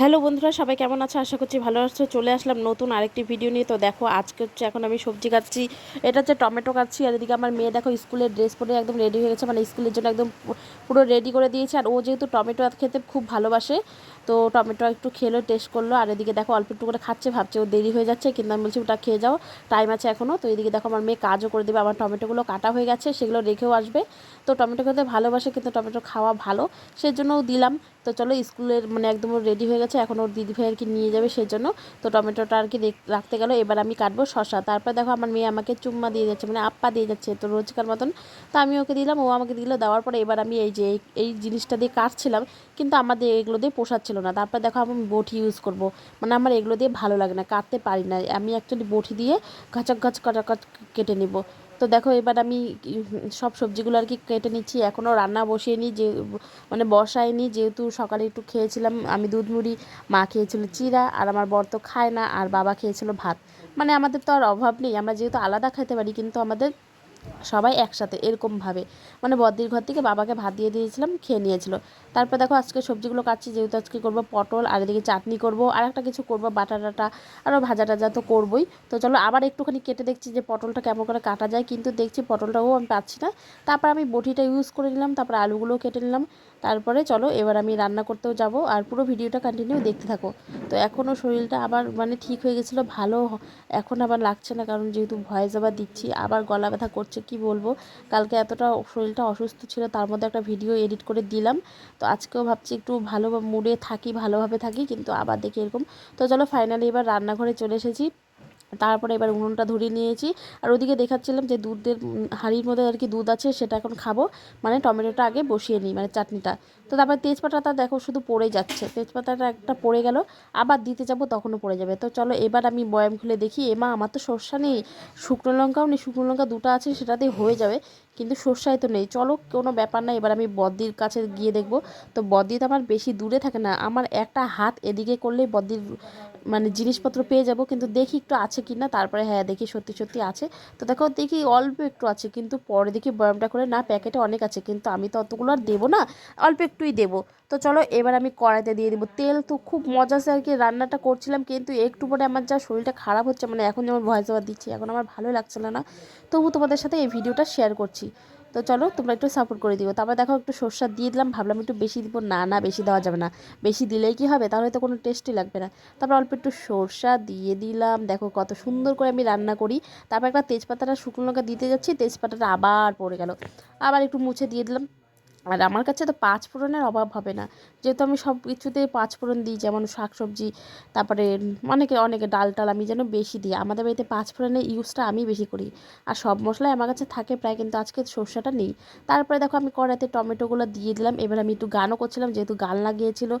Hello বন্ধুরা, সবাই কেমন আছো? আশা করছি ভালো আছো। চলে আসলাম নতুন আরেকটি ভিডিও নিয়ে। তো দেখো, আজকে হচ্ছে এখন আমি সবজি কাটছি। এটা হচ্ছে টমেটো কাটছি। আর এদিকে আমার মেয়ে দেখো স্কুলের ড্রেস পরে একদম রেডি হয়ে গেছে। মানে স্কুলের জন্য একদম পুরো রেডি করে দিয়েছে। আর ও যেহেতু টমেটো খেতে খুব ভালোবাসে তো টমেটো একটু খেলো টেস্ট করল। আর এদিকে দেখো অল্প একটু করে খাচ্ছে, ভাবছে ও দেরি হয়ে যাচ্ছে, কিন্তু আমি বলছি ওটা খেয়ে যাও। টাইম আছে এখনও তো এদিকে দেখো আমার মেয়ে কাজও করে দেবে আমার টমেটোগুলো কাটা হয়ে গেছে, সেগুলো রেখেও আসবে। তো টমেটো খেতে ভালোবাসে, কিন্তু টমেটো খাওয়া ভালো সেজন্যও দিলাম। তো চলো স্কুলের মানে একদম রেডি হয়ে গেছে, এখন ওর দিদি ভাই আর কি নিয়ে যাবে সেই জন্য তো টমেটোটা আর কি রেখ- রাখতে গেল, এবার আমি কাটবো শশা তারপর দেখো আমার মেয়ে আমাকে চুম্মা দিয়ে যাচ্ছে মানে আপ্পা দিয়ে যাচ্ছে তো রোজকার মতন। তো আমি ওকে দিলাম, ও আমাকে দিল, দেওয়ার পরে এবার আমি এই যে এই জিনিসটা দিয়ে কাটছিলাম কিন্তু আমাদের এগুলো দিয়ে পোষাচ্ছিল না। তারপর দেখো আমি বটি ইউজ করব। মানে আমার এগুলো দিয়ে ভালো লাগে না, কাটতে পারি না। আমি অ্যাকচুয়ালি বটি দিয়ে গাছক গাছ কাটাকাট কেটে নিব। তো দেখো এবার আমি সব সবজিগুলো আর কি কেটে নিচ্ছি। এখনও রান্না বসিয়ে নিই যে মানে বসাইনি। যেহেতু সকালে একটু খেয়েছিলাম, আমি দুধ মুড়ি, মা খেয়েছিল চিরা আর আমার বর তো খায় না, আর বাবা খেয়েছিল ভাত। মানে আমাদের তো আর অভাব নেই। আমরা যেহেতু আলাদা খেতে পারি, কিন্তু আমাদের সবাই একসাথে এরকমভাবে। মানে বদ্দির ঘর থেকে বাবাকে ভাত দিয়ে দিয়েছিলাম, খেয়ে নিয়েছিল। তারপর দেখো আজকে সবজিগুলো কাটছি, যেহেতু আজকে করব পটল, আর এদিকে চাটনি করব, আর একটা কিছু করব, বাটা আরও ভাজা টাজা তো করবোই। তো চলো আবার একটুখানি কেটে দেখছি যে পটলটা কেমন করে কাটা যায়, কিন্তু দেখছি পটলটাও আমি পাচ্ছি না। তারপর আমি বটিটা ইউজ করে নিলাম, তারপর আলুগুলোও কেটে নিলাম। তারপরে চলো, এবার আমি রান্না করতেও যাব আর পুরো ভিডিওটা কন্টিনিউ দেখতে থাকো। তো এখনও শরীরটা আবার মানে ঠিক হয়ে গেছিল, ভালো এখন আবার লাগছে না কারণ যেহেতু ভয়েস আবার দিচ্ছি, আবার গলা ব্যথা করছে, কি বলব? কালকে এতটা শরীরটা অসুস্থ ছিল, তার মধ্যে একটা ভিডিও এডিট করে দিলাম। তো আজকেও ভাবছি একটু ভালো মুডে থাকি, ভালোভাবে থাকি, কিন্তু আবার দেখি এরকম। তো চলো ফাইনালি এবার রান্নাঘরে চলে এসেছি। তারপরে এবার উনুনটা ধরিয়ে নিয়েছি। আর ওদিকে দেখাচ্ছিলাম যে দুধের হাঁড়ির মধ্যে আর কি দুধ আছে, সেটা এখন খাব। মানে টমেটোটা আগে বসিয়ে নিই মানে চাটনিটা। তো তারপর তেজপাতাটা দেখো শুধু পড়ে যাচ্ছে। তেজপাতাটা একটা পড়ে গেল, আবার দিতে যাব তখনও পড়ে যাবে। তো চলো এবার আমি বয়াম খুলে দেখি। এমা, আমার তো সর্ষা নেই। শুকনো লঙ্কাও নেই, শুকনো লঙ্কা দুটো আছে সেটাতে হয়ে যাবে। কিন্তু সর্ষায় তো নেই। চলো কোনো ব্যাপার না, এবার আমি বদ্দির কাছে গিয়ে দেখব। তো বদ্দি তো আমার বেশি দূরে থাকে না। আমার একটা হাত এদিকে করলেই বদ্দির মানে জিনিসপত্র পেয়ে যাব, কিন্তু দেখি একটু আছে কি না তারপরে হ্যাঁ দেখি সত্যি সত্যি আছে। তো দেখো, দেখি অল্প একটু আছে, কিন্তু পরে দেখি বয়ামটা করে, না, প্যাকেটে অনেক আছে, কিন্তু আমি তো অতগুলো আর দেবো না, অল্প একটুই দেবো। তো চলো, এবার আমি কড়াইতে দিয়ে দেবো তেল। তো খুব মজাসে আর কি, রান্নাটা করছিলাম, কিন্তু একটু পরে আমার যা শরীরটা খারাপ হচ্ছে মানে এখন যেমন ভয়েস ওভার দিচ্ছি, এখন আমার ভালো লাগছিল না তবু তোমাদের সাথে এই ভিডিওটা শেয়ার করছি। তো চলো তোমরা একটু সাপোর্ট করে দিও। তারপর দেখো একটু সর্ষা দিয়ে দিলাম, ভাবলাম একটু বেশি দিব। না না, বেশি দেওয়া যাবে না। বেশি দিলেই কি হবে? তাহলে তো কোনো টেস্টই লাগবে না। তারপর অল্প একটু সর্ষা দিয়ে দিলাম। দেখো কত সুন্দর করে আমি রান্না করি। তারপর একটা তেজপাতাটা শুকনো লঙ্কা দিতে যাচ্ছি, তেজপাতাটা আবার পড়ে গেল। আবার একটু মুছে দিয়ে দিলাম। আর আমার কাছে তো পাঁচ ফোড়নের অভাব হবে না। যেহেতু আমি সব কিছুতে পাঁচ ফোড়ন দিই, যেমন শাক সবজি তারপরে অনেকে অনেকে ডাল টাল আমি যেন বেশি দিই। আমাদের বাড়িতে পাঁচ ফোড়নের ইউজটা আমি বেশি করি। আর সব মশলাই আমার কাছে থাকে প্রায়, কিন্তু আজকে সর্ষাটা নেই। তারপরে দেখো আমি কড়াইতে টমেটোগুলো দিয়ে দিলাম। এবার আমি একটু গানও করছিলাম, যেহেতু গান লাগিয়েছিল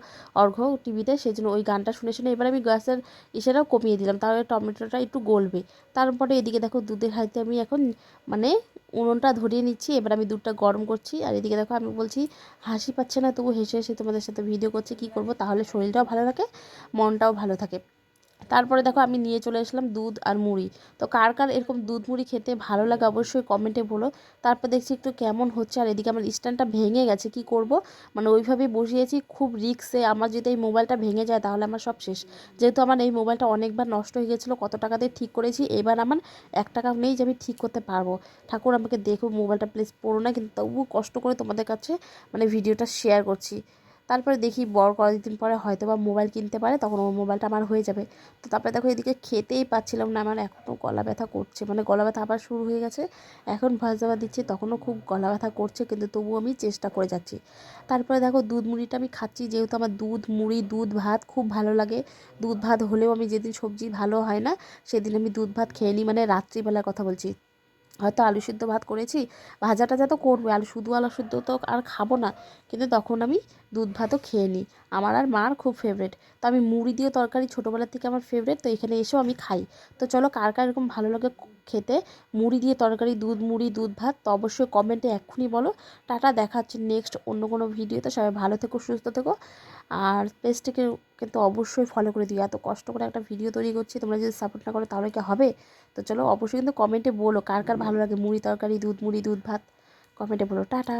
অর্ঘ টিভিতে সেই জন্য ওই গানটা শুনে শুনে এবার আমি গ্যাসের ইসেটাও কমিয়ে দিলাম। তাহলে টমেটোটা একটু গলবে। তারপরে এদিকে দেখো দুধের হাইতে আমি এখন মানে উনুনটা ধরিয়ে নিচ্ছি। এবার আমি দুধটা গরম করছি। আর এদিকে দেখো আমি বলছি, হাসি পাচ্ছে না, তবু হেসে হেসে তোমাদের সাথে ভিডিও করছে, কি করব? তাহলে শরীরটাও ভালো থাকে, মনটাও ভালো থাকে। তারপরে দেখো আমি নিয়ে চলে আসলাম দুধ আর মুড়ি। তো কার কার এরকম দুধ মুড়ি খেতে ভালো লাগে অবশ্যই কমেন্টে বলো। তারপর দেখছি একটু কেমন হচ্ছে আর এদিকে আমার স্ট্যান্ডটা ভেঙে গেছে, কি করব? মানে ওইভাবেই বসিয়েছি, খুব রিক্সে আমার যদি এই মোবাইলটা ভেঙে যায় তাহলে আমার সব শেষ। যেহেতু আমার এই মোবাইলটা অনেকবার নষ্ট হয়ে গেছিল, কত টাকা দিয়ে ঠিক করেছি, এবার আমার এক টাকা নেই যে আমি ঠিক করতে পারব। ঠাকুর আমাকে দেখো মোবাইলটা প্লিজ পড়ো না, কিন্তু তবুও কষ্ট করে তোমাদের কাছে মানে ভিডিওটা শেয়ার করছি। তারপরে দেখি বর কয়েকদিন পরে হয়তো বা মোবাইল কিনতে পারে, তখন ওর মোবাইলটা আমার হয়ে যাবে। তো তারপরে দেখো এদিকে খেতেই পাচ্ছিলাম না, আমার এখনও গলা ব্যথা করছে। মানে গলা ব্যথা আবার শুরু হয়ে গেছে। এখন ভয়েস দেওয়া দিচ্ছি, তখনও খুব গলা ব্যথা করছে, কিন্তু তবুও আমি চেষ্টা করে যাচ্ছি। তারপরে দেখো দুধ মুড়িটা আমি খাচ্ছি, যেহেতু আমার দুধ মুড়ি, দুধ ভাত খুব ভালো লাগে। দুধ ভাত হলেও আমি যেদিন সবজি ভালো হয় না, সেদিন আমি দুধ ভাত খেয়ে নিই। মানে রাত্রিবেলার কথা বলছি। হয়তো আলু সিদ্ধ ভাত করেছি ভাজা টাজা তো করবে, আলু শুধু আলু সিদ্ধ তো আর খাব না। কিন্তু তখন আমি দুধ ভাতও খেয়ে নিই। আমার আর মার খুব ফেভারেট তো আমি মুড়ি দিয়ে তরকারি ছোটোবেলার থেকে আমার ফেভারেট তো এখানে এসেও আমি খাই। তো চলো কার কার এরকম ভালো লাগে খেতে। মুড়ি দিয়ে তরকারি, দুধ, মুড়ি, দুধ, ভাত। তো অবশ্যই কমেন্টে এক্ষুনি বলো। টাটা দেখাচ্ছি নেক্সট অন্য কোনো ভিডিওতে সবাই ভালো থেকো, সুস্থ থেকো। আর পেজটিকে কিন্তু অবশ্যই ফলো করে দিও। এত কষ্ট করে একটা ভিডিও তৈরি করছি, তোমরা যদি সাপোর্ট না করো তাহলে কি হবে? তো চলো, অবশ্যই কিন্তু কমেন্টে বলো। কার কার ভালো লাগে? মুড়ি, তরকারি, দুধ, মুড়ি, দুধ, ভাত। কমেন্টে বলো। টাটা।